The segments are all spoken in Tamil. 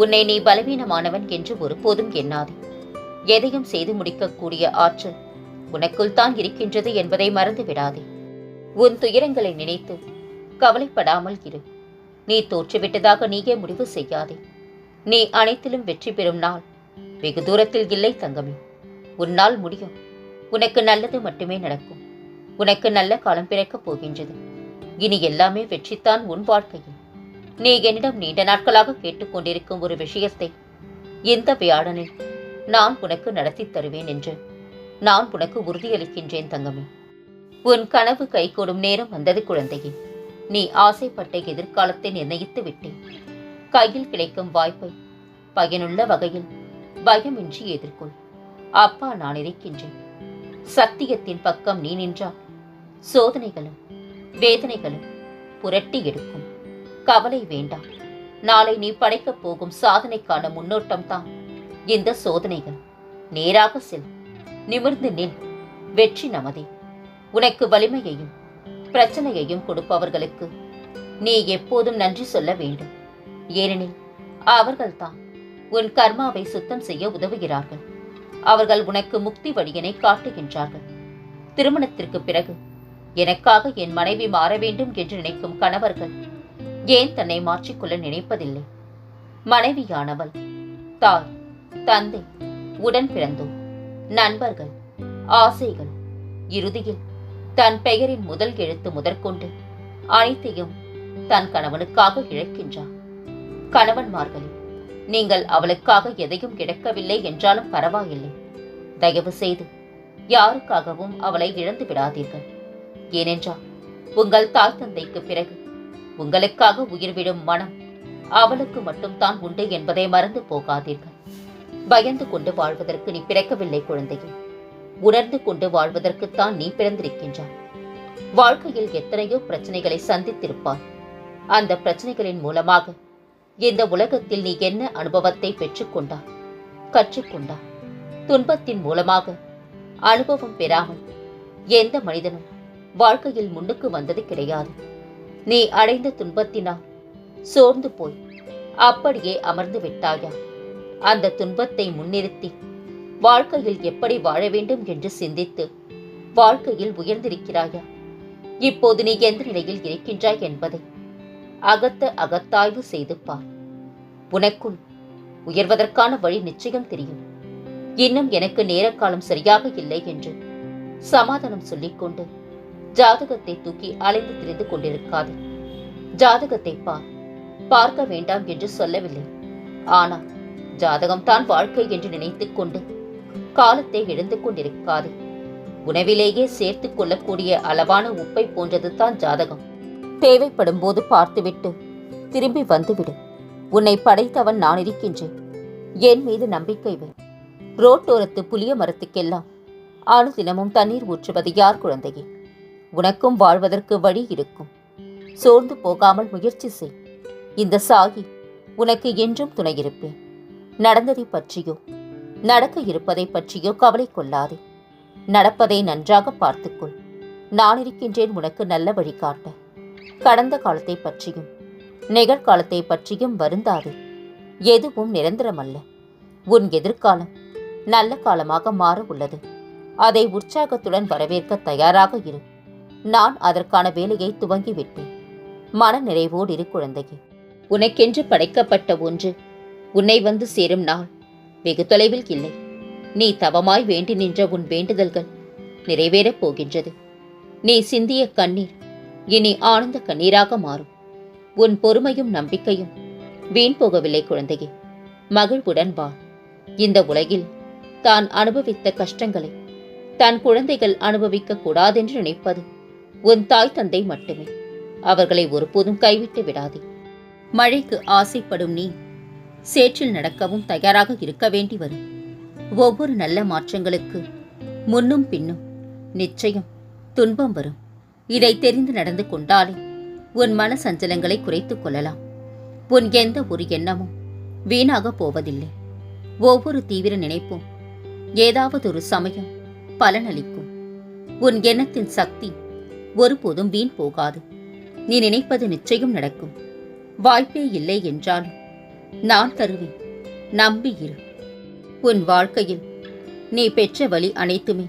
உன்னை நீ பலவீனமானவன் என்று ஒருபோதும் எண்ணாதே. எதையும் செய்து முடிக்கக்கூடிய ஆற்றல் உனக்குள் தான் இருக்கின்றது என்பதை மறந்து விடாதே உன் துயரங்களை நினைத்து கவலைப்படாமல் இரு. நீ தோற்றுவிட்டதாக நீயே முடிவு செய்யாதே. நீ அனைத்திலும் வெற்றி பெறும் நாள் வெகு தூரத்தில் இல்லை தங்கமே. உன்னால் முடியும். உனக்கு நல்லது மட்டுமே நடக்கும். உனக்கு நல்ல காலம் பிறக்கப் போகின்றது. இனி எல்லாமே வெற்றித்தான் உன் வாழ்க்கையில். நீ என்னிடம் நீண்ட நாட்களாக கேட்டுக்கொண்டிருக்கும் ஒரு விஷயத்தை இந்த வியாழனில் நான் உனக்கு நடத்தித் தருவேன் என்று நான் உனக்கு உறுதியளிக்கின்றேன் தங்கமே. உன் கனவு கைகூடும் நேரம் வந்தது குழந்தையே. நீ ஆசைப்பட்ட எதிர்காலத்தை நிர்ணயித்து விட்டேன் கையில் கிடைக்கும் வாய்ப்பை பயனுள்ள வகையில் பயமின்றி எதிர்கொள். அப்பா நான் இருக்கின்றேன். சத்தியத்தின் பக்கம் நீ நின்றால் சோதனைகளும் வேதனைகளும் புரட்டி எடுக்கும். கவலை வேண்டாம். நாளை நீ படைக்கப் போகும் சாதனைக்கான முன்னோட்டம் தான் இந்த சோதனைகள் நேராக செல் நிமிர்ந்து நில் வெற்றி நமதே. உனக்கு வலிமையையும் பிரச்சனையையும் கொடுப்பவர்களுக்கு நீ எப்போதும் நன்றி சொல்ல வேண்டும். ஏனெனில் அவர்கள்தான் உன் கர்மாவை சுத்தம் செய்ய உதவுகிறார்கள். அவர்கள் உனக்கு முக்தி வழியினை காட்டுகின்றார்கள். திருமணத்திற்கு பிறகு எனக்காக என் மனைவி மாற வேண்டும் என்று நினைக்கும் கணவர்கள் ஏன் தன்னை மாற்றிக்கொள்ள நினைப்பதில்லை? மனைவியானவள் தாய் தந்தை உடன் பிறந்தோர் நண்பர்கள் ஆசைகள் இறுதியில் தன் பெயரின் முதல் எழுத்து முதற்கொண்டு அனைத்தையும் தன் கணவனுக்காக இழக்கின்றார். கணவன்மார்களே நீங்கள் அவளுக்காக எதையும் இழக்கவில்லை என்றாலும் பரவாயில்லை. தயவு செய்து யாருக்காகவும் அவளை இழந்து விடாதீர்கள் ஏனென்றால் உங்கள் தாய் தந்தைக்கு பிறகு உங்களுக்காக உயிர்விடும் மனம் அவளுக்கு மட்டும்தான் உண்டு என்பதை மறந்து போகாதீர்கள். பயந்து கொண்டு வாழ்வதற்கு நீ பிறக்கவில்லை குழந்தையே. உணர்ந்து கொண்டு வாழ்வதற்குத்தான் நீ பிறந்திருக்கின்றாய். வாழ்க்கையில் எத்தனையோ பிரச்சனைகளை சந்தித்திருப்பாய். அந்த பிரச்சனைகளின் மூலமாக இந்த உலகத்தில் நீ என்ன அனுபவத்தை பெற்றுக்கொண்டா கற்றுக்கொண்டா துன்பத்தின் மூலமாக அனுபவம் பெறாமல் எந்த மனிதனும் வாழ்க்கையில் முன்னுக்கு வந்தது கிடையாது. நீ அடைந்த துன்பத்தினால் சோர்ந்து போய் அப்படியே அமர்ந்து விட்டாயா? அந்த துன்பத்தை முன்னிறுத்தி வாழ்க்கையில் எப்படி வாழ வேண்டும் என்று சிந்தித்து வாழ்க்கையில் உயர்ந்திருக்கிறாயா? இப்போது நீ எந்த நிலையில் இருக்கின்றாய் என்பதை அகத்த அகத்தாய்வு செய்து பார். உனக்குள் உயர்வதற்கான வழி நிச்சயம் தெரியும். இன்னும் எனக்கு நேரக்காலம் சரியாக இல்லை என்று சமாதானம் சொல்லிக்கொண்டு ஜாதகத்தை தூக்கி அலைந்து திரிந்து கொண்டிருக்காது. ஜாதகத்தை பார். பார்க்க வேண்டாம் என்று சொல்லவில்லை. ஆனால் ஜாதகம் தான் வாழ்க்கை என்று நினைத்துக் கொண்டு காலத்தை இழந்து கொண்டிருக்காது. உணவிலேயே சேர்த்துக் கொள்ளக்கூடிய அளவான உப்பை போன்றது தான் ஜாதகம். தேவைப்படும் போது பார்த்துவிட்டு திரும்பி வந்துவிடு. உன்னை படைத்தவன் நான் இருக்கின்றேன். என் மீது நம்பிக்கை வை. ரோட்டோரத்து புளிய மரத்துக்கெல்லாம் அனுதினமும் தண்ணீர் ஊற்றுவது யார் குழந்தையே? உனக்கும் வாழ்வதற்கு வழி இருக்கும். சோர்ந்து போகாமல் முயற்சி செய். இந்த சாகி உனக்கு என்றும் துணையிருப்பேன். நடந்ததை பற்றியோ நடக்க இருப்பதை பற்றியோ கவலை கொள்ளாதே. நடப்பதை நன்றாக பார்த்துக்கொள். நான் இருக்கின்றேன் உனக்கு நல்ல வழி காட்ட. கடந்த காலத்தை பற்றியும் நிகழ்காலத்தை பற்றியும் வருந்தாதே. எதுவும் நிரந்தரமல்ல. உன் எதிர்காலம் நல்ல காலமாக மாற உள்ளது. அதை உற்சாகத்துடன் வரவேற்க தயாராக இரு. நான் அதற்கான வேலையை துவங்கிவிட்டேன். மன நிறைவோடு இரு குழந்தையே. உனக்கென்று படைக்கப்பட்ட ஒன்று உன்னை வந்து சேரும் நாள். வெகு தொலைவில் இல்லை. நீ தவமாய் வேண்டி நின்ற உன் வேண்டுதல்கள் நிறைவேறப் போகின்றது. நீ சிந்திய கண்ணீர் இனி ஆனந்த கண்ணீராக மாறும். உன் பொறுமையும் நம்பிக்கையும் வீண் போகவில்லை குழந்தையே. மகிழ்வுடன் வா. இந்த உலகில் தான் அனுபவித்த கஷ்டங்களை தன் குழந்தைகள் அனுபவிக்க கூடாதென்று நினைப்பது உன் தாய் தந்தை மட்டுமே. அவர்களை ஒருபோதும் கைவிட்டு விடாதே. மழைக்கு ஆசைப்படும் நீ சேற்றில் நடக்கவும் தயாராக இருக்க வேண்டி வரும். ஒவ்வொரு நல்ல மாற்றங்களுக்கு முன்னும் பின்னும் நிச்சயம் துன்பம் வரும். இதை தெரிந்து நடந்து கொண்டாலே உன் மன சஞ்சலங்களை குறைத்துக் கொள்ளலாம். உன் எந்த ஒரு எண்ணமும் வீணாக போவதில்லை. ஒவ்வொரு தீவிர நினைப்பும் ஏதாவது ஒரு சமயம் பலனளிக்கும். உன் எண்ணத்தின் சக்தி ஒருபோதும் வீண் போகாது. நீ நினைப்பது நிச்சயம் நடக்கும். வாய்ப்பே இல்லை என்றாலும் நான் தருவேன் நம்பி இரு. உன் வாழ்க்கையில் நீ பெற்ற வழி அனைத்துமே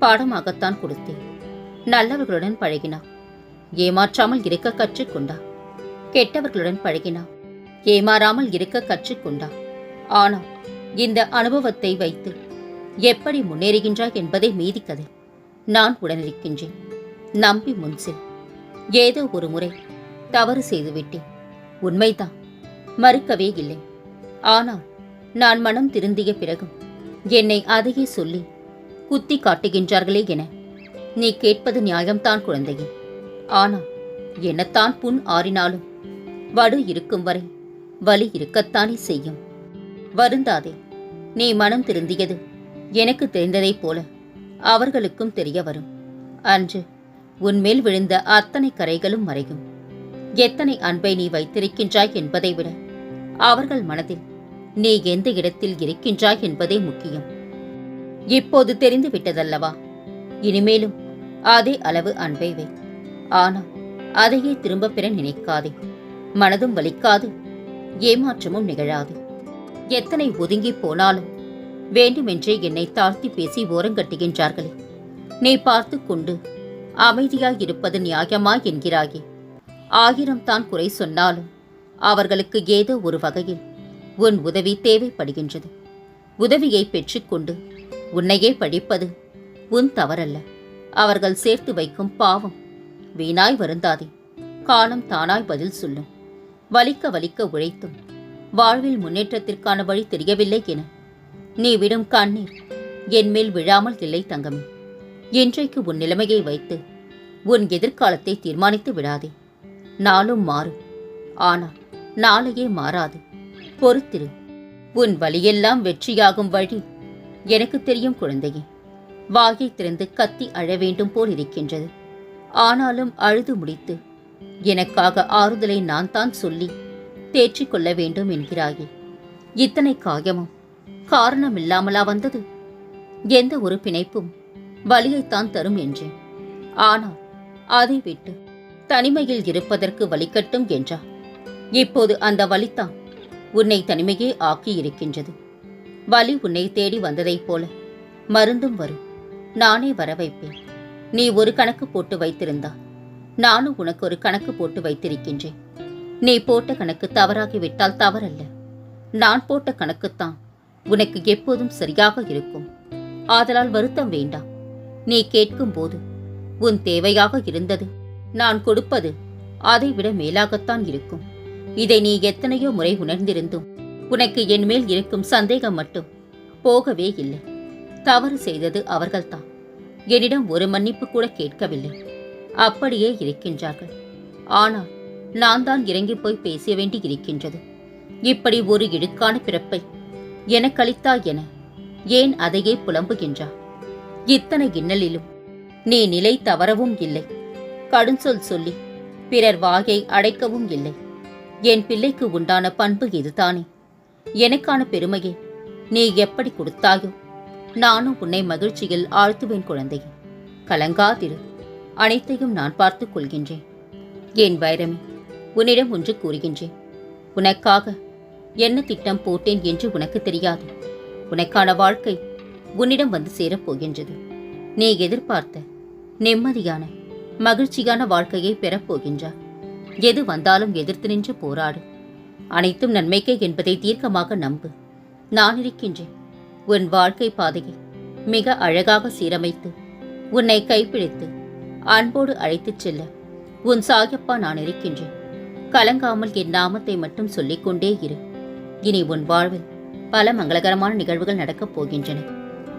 பாடமாகத்தான் கொடுத்தேன். நல்லவர்களுடன் பழகினா ஏமாற்றாமல் இருக்க கற்றுக்கொண்டா. கெட்டவர்களுடன் பழகினா ஏமாறாமல் இருக்க கற்றுக்கொண்டா. ஆனால் இந்த அனுபவத்தை வைத்து எப்படி முன்னேறுகின்றாய் என்பதை மீதி கதை நான் உடனிருக்கின்றேன். நம்பி முன்சில் ஏதோ ஒரு முறை தவறு செய்துவிட்டேன் உண்மைதான். மறுக்கவே இல்லை. ஆனால் நான் மனம் திருந்திய பிறகும் என்னை அதையே சொல்லி குத்தி காட்டுகின்றார்களே என நீ கேட்பது நியாயம்தான் குழந்தையே. ஆனால் என்னத்தான் புண் ஆறினாலும் வடு இருக்கும் வரை வலி இருக்கத்தானே செய்யும். வருந்தாதே நீ மனம் திருந்தியது எனக்கு தெரிந்ததைப் போல அவர்களுக்கும் தெரிய வரும். அன்று உன்மேல் விழுந்த அத்தனை கரைகளும் மறையும். எத்தனை அன்பை நீ வைத்திருக்கின்றாய் என்பதை விட அவர்கள் மனதில் நீ எந்த இடத்தில் இருக்கின்றாய் என்பதே முக்கியம். இப்போது தெரிந்து விட்டதல்லவா இனிமேலும் அதே அளவு அன்பை வை. ஆனால் அதையே திரும்பப் பெற நினைக்காதே. மனதும் வலிக்காது ஏமாற்றமும் நிகழாது. எத்தனை ஒதுங்கி போனாலும் வேண்டுமென்றே என்னை தாழ்த்தி பேசி ஓரங்கட்டுகின்றார்களே. நீ பார்த்து கொண்டு அமைதியாய் இருப்பது நியாயமா என்கிறாயே. ஆயிரம் தான் குறை சொன்னாலும் அவர்களுக்கு ஏதோ ஒரு வகையில் உன் உதவி தேவைப்படுகின்றது. உதவியை பெற்றுக்கொண்டு உன்னையே படிப்பது உன் தவறல்ல. அவர்கள் சேர்த்து வைக்கும் பாவம் வீணாய் வருந்தாதே. காலம் தானாய் பதில் சொல்லும். வலிக்க வலிக்க உழைத்தும். வாழ்வில் முன்னேற்றத்திற்கான வழி தெரியவில்லை என நீ விடும் கண்ணீர் என் மேல் விழாமல் இல்லை தங்கமே. இன்றைக்கு உன் நிலைமையை வைத்து உன் எதிர்காலத்தை தீர்மானித்து விடாதே. நாளும் மாறும். ஆனால் நாளையே மாறாது. பொறுத்திரு. உன் வழியெல்லாம் வெற்றியாகும் வழி எனக்கு தெரியும் குழந்தையே. வாயை திறந்து கத்தி அழ வேண்டும் போல் இருக்கின்றது. ஆனாலும் அழுது முடித்து எனக்காக ஆறுதலை நான் தான் சொல்லி தேற்றிக் கொள்ள வேண்டும் என்கிறாயே. இத்தனை காயமும் காரணமில்லாமலா வந்தது? எந்த ஒரு பிணைப்பும் வலியைத்தான் தரும் என்றேன். ஆனால் அதை விட்டு தனிமையில் இருப்பதற்கு வலிக்கட்டும் என்றார் இப்போது அந்த வலித்தான் உன்னை தனிமையே ஆக்கி இருக்கின்றது வலி உன்னை தேடி வந்ததைப் போல மருந்தும் வரும். நானே வர வைப்பேன். நீ ஒரு கணக்கு போட்டு வைத்திருந்தா நானும் உனக்கு ஒரு கணக்கு போட்டு வைத்திருக்கின்றேன். நீ போட்ட கணக்கு தவறாகிவிட்டால் தவறல்ல. நான் போட்ட கணக்குத்தான் உனக்கு எப்போதும் சரியாக இருக்கும். ஆதலால் வருத்தம் வேண்டாம். நீ கேட்கும்போது உன் தேவையாக இருந்தது. நான் கொடுப்பது அதைவிட மேலாகத்தான் இருக்கும். இதை நீ எத்தனையோ முறை உணர்ந்திருந்தும் உனக்கு என் மேல் இருக்கும் சந்தேகம் மட்டும் போகவே இல்லை. தவறு செய்தது அவர்கள்தான். என்னிடம் ஒரு மன்னிப்பு கூட கேட்கவில்லை. அப்படியே இருக்கின்றார்கள். ஆனால் நான் தான் இறங்கி போய் பேச வேண்டி இருக்கின்றது. இப்படி ஒரு இடுக்கான பிறப்பை எனக்களித்தா என ஏன் அதையே புலம்புகின்றா இத்தனை இன்னலிலும். நீ நிலை தவறவும் இல்லை. கடுஞ்சொல் சொல்லி பிறர் வாயை அடைக்கவும் இல்லை. என் பிள்ளைக்கு உண்டான பண்பு இதுதானே. எனக்கான பெருமையை நீ எப்படி கொடுத்தாயோ நானும் உன்னை மகிழ்ச்சியில் ஆழ்த்துவேன் குழந்தையே. கலங்காதிரு. அனைத்தையும் நான் பார்த்துக் கொள்கின்றேன். என் வைரமே உன்னிடம் ஒன்று கூறுகின்றேன். உனக்காக என்ன திட்டம் போட்டேன் என்று உனக்கு தெரியாது. உனக்கான வாழ்க்கை உன்னிடம் வந்து சேரப் போகின்றது. நீ எதிர்பார்த்த நிம்மதியான மகிழ்ச்சியான வாழ்க்கையை பெறப்போகின்றார் எது வந்தாலும் எதிர்த்து நின்று போராடு. அனைத்தும் நன்மைக்கே என்பதை தீர்க்கமாக நம்பு. நான் இருக்கின்றேன். உன் வாழ்க்கை பாதையை மிக அழகாக சீரமைத்து உன்னை கைப்பிடித்து அன்போடு அழைத்துச் செல்ல உன் சாயப்பா நான் இருக்கின்றேன். கலங்காமல் என் நாமத்தை மட்டும் சொல்லிக் கொண்டே இரு. இனி உன் வாழ்வில் பல மங்களகரமான நிகழ்வுகள் நடக்கப் போகின்றன.